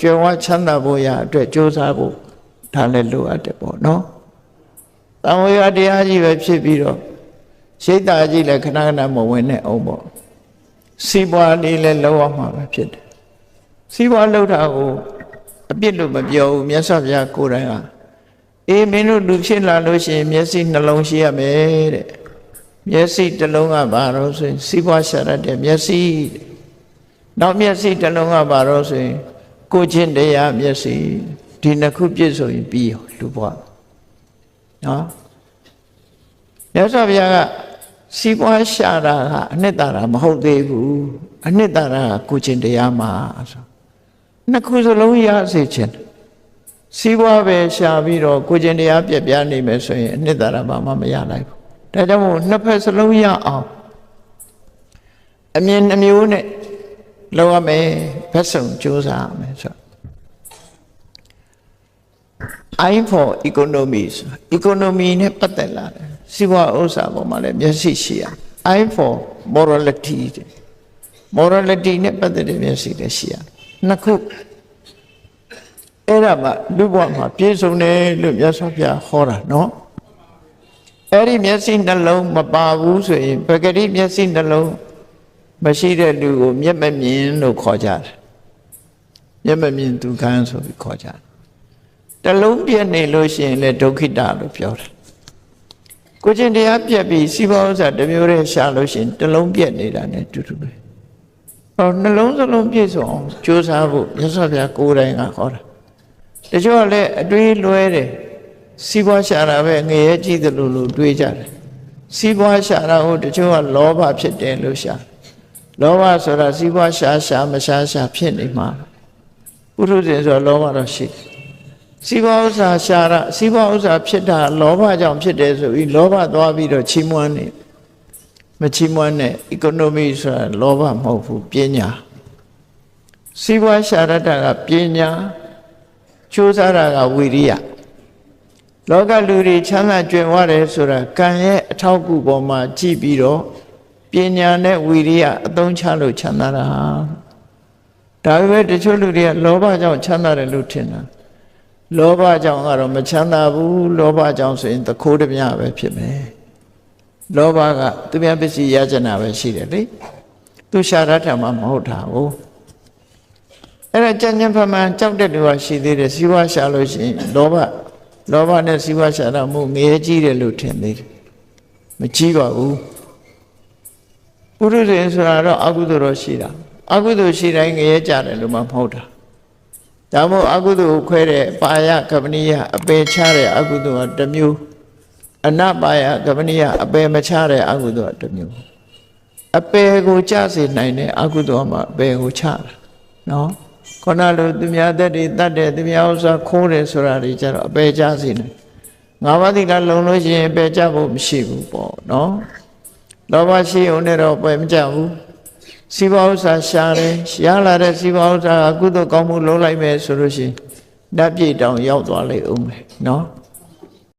ကြွယ်ဝချမ်းသာဖို့ရအတွက်ကြိုးစားဖို့ဒါလည်းလိုအပ်တယ်ပေါ့နော်တံဝေယတရားကြီးပဲဖြစ်ပြီးတော့ရှိတ်တာကြီးလည်းခဏခဏမဝင်နဲ့အောင်ပေါ့စီးပွားလေးလည်းလောက်ရမှာပဲဖြစ်တယ်စီးပွားလောက်တာကိုအပြစ်လို့မပြောဘူးမြတ်စွာဘုရားကိုယ်တိုင်ကအေးမင်းတို့လူဖြစ်လာလို့ရှိရင်မျက်စိနှလုံးရှိရမယ်တဲ့မျက်စိတစ်လုံးကဘာလို့ဆိုရင်စီးပွားရှာရတဲ့မျက်စိတဲ့နောက်မျက်စိတစ်လုံးကဘာလို့ဆိုရင် ကိုယ်ချင်းတရားမျက်စိဒီနှစ်ခုပြည့်စုံရင်ပြီးရောလူဘဝနော်မြတ်စွာဘုရားကစီးပွားရှာတာကအနှစ်သာရမဟုတ်သေးဘူးအနှစ်သာရကကိုယ်ချင်းတရားမှာဆိုနှစ်ခုစလုံးရစေခြင်းစီးပွားပဲရှာပြီးတော့ကိုယ်ချင်းတရားပြက်ပြားနေမယ်ဆိုရင်အနှစ်သာရဘာမှမရနိုင်ဘူးဒါကြောင့်မို့နှစ်ဖက်စလုံးရအောင်အမြင်နှမျိုးနဲ့ လောက်ရမယ်ဘက်စုံစူးစမ်းရမယ်ဆို I for economy ဆို economy နဲ့ပတ်သက်လာတယ်စီးပွားဥစ္စာပေါ်မှာလည်းမျက်စိရှိရ I for morality တဲ့ morality နဲ့ပတ်သက်တဲ့မျက်စိလည်းရှိရနှစ်ခုအဲ့ဒါမှလူဘဝမှာပြည့်စုံတယ်လို့မြတ်စွာဘုရားဟောတာနော်အဲ့ဒီမျက်စိနှလုံးမပါဘူးဆိုရင်ပဂတိမျက်စိနှလုံး မရှိတဲ့လူကိုမျက်မမြင်လို့ခေါ်ကြတယ်မျက်မမြင်သူခန်းဆိုပြီးခေါ်ကြတယ်တလုံးပြည့်နေလို့ရှိရင်လည်းဒုက္ခိတလို့ပြောတယ်ကိုချင်းတရားပြက်ပြီးစီးပွားဥစ္စာတစ်မျိုးတည်းရှာလို့ရှိရင်တလုံးပြက်နေတာ ਨੇ တူတူပဲဟောနှလုံးစလုံးပြည့်စုံအောင်ကြိုးစားဖို့မြတ်စွာဘုရားကိုယ်တိုင်ကဟောတာတချို့ကလည်းအတွေးလွဲတယ်စီးပွားရှာတာပဲငရဲကြည့်တယ်လို့လို့တွေးကြတယ်စီးပွားရှာတာဟုတ်တချို့ကလောဘဖြစ်တယ်လို့ရှာ လောဘဆိုတာစီးပွားရှာရှာမရှာရှာဖြစ်နေမှာပုရုဇဉ်ဆိုလောဘတော့ရှိတယ်စီးပွားဥစ္စာရှာတာစီးပွားဥစ္စာဖြစ်တာလောဘကြောင့်ဖြစ်တယ်ဆိုပြီးလောဘသွားပြီးတော့ချီးမွမ်းနေမချီးမွမ်းနဲ့ economy ဆိုတာလောဘမဟုတ်ဘူးပညာစီးပွားရှာရတာကပညာကြိုးစားတာကဝိရိယလောကလူတွေချမ်းသာကြွယ်ဝတယ်ဆိုတာကံရဲ့အထောက်အကူပေါ်မှာကြည့်ပြီးတော့ ပညာနဲ့ဝိရိယအသုံးချလို့ချမ်းသာတာဒါပေမဲ့တချို့လူတွေကလောဘကြောင့်ချမ်းသာတယ်လို့ထင်တာလောဘကြောင့်ကတော့မချမ်းသာဘူးလောဘကြောင့်ဆိုရင်သခိုးတပြပဲဖြစ်မယ်လောဘကသူများပစ္စည်းရကြနာပဲရှိတယ်လေသူရှာရတာမှမဟုတ်တာဘူးအဲ့ဒါကြံ့ကြံ့ဖမှန်ကြောက်တဲ့လူကရှိသေးတယ်စီးပွားရှာလို့ရှိရင်လောဘလောဘနဲ့စီးပွားရှာတာမှုငရဲကြီးတယ်လို့ထင်သေးတယ်မကြီးပါဘူး ပုရိသေဆိုတာတော့အကုသိုလ်တော့ရှိတာအကုသိုလ်ရှိတိုင်းငရဲကြတယ်လို့မှမဟုတ်တာဒါမို့အကုသိုလ်ကိုခွဲတဲ့ပါယကပနိယအပေချတဲ့အကုသိုလ်ကတစ်မျိုးအနပါယကပနိယအပေမချတဲ့အကုသိုလ်ကတစ်မျိုးအပေကိုကြစေနိုင်တဲ့အကုသိုလ်မှာအပေကိုချတာနော်ခေါဏလိုသူများသက်တွေတတ်တယ်သူများဥစ္စာခိုးတယ်ဆိုတာတွေကြတော့အပေကြစေနိုင်ငါးပါးသီလလုံလို့ရှိရင်အပေကြဖို့မရှိဘူးပေါ့နော် လောဘရှိုံနဲ့တော့ပဲမကြဘူးစီးပွားဥစ္စာရှာတယ်ရှားလာတဲ့စီးပွားဥစ္စာကကုသိုလ်ကောင်းမှုလုပ်လိုက်မယ်ဆိုလို့ရှိရင်ဓာတ်ပြေတောင်ရောက်သွားလိမ့်ဦးမယ်နော်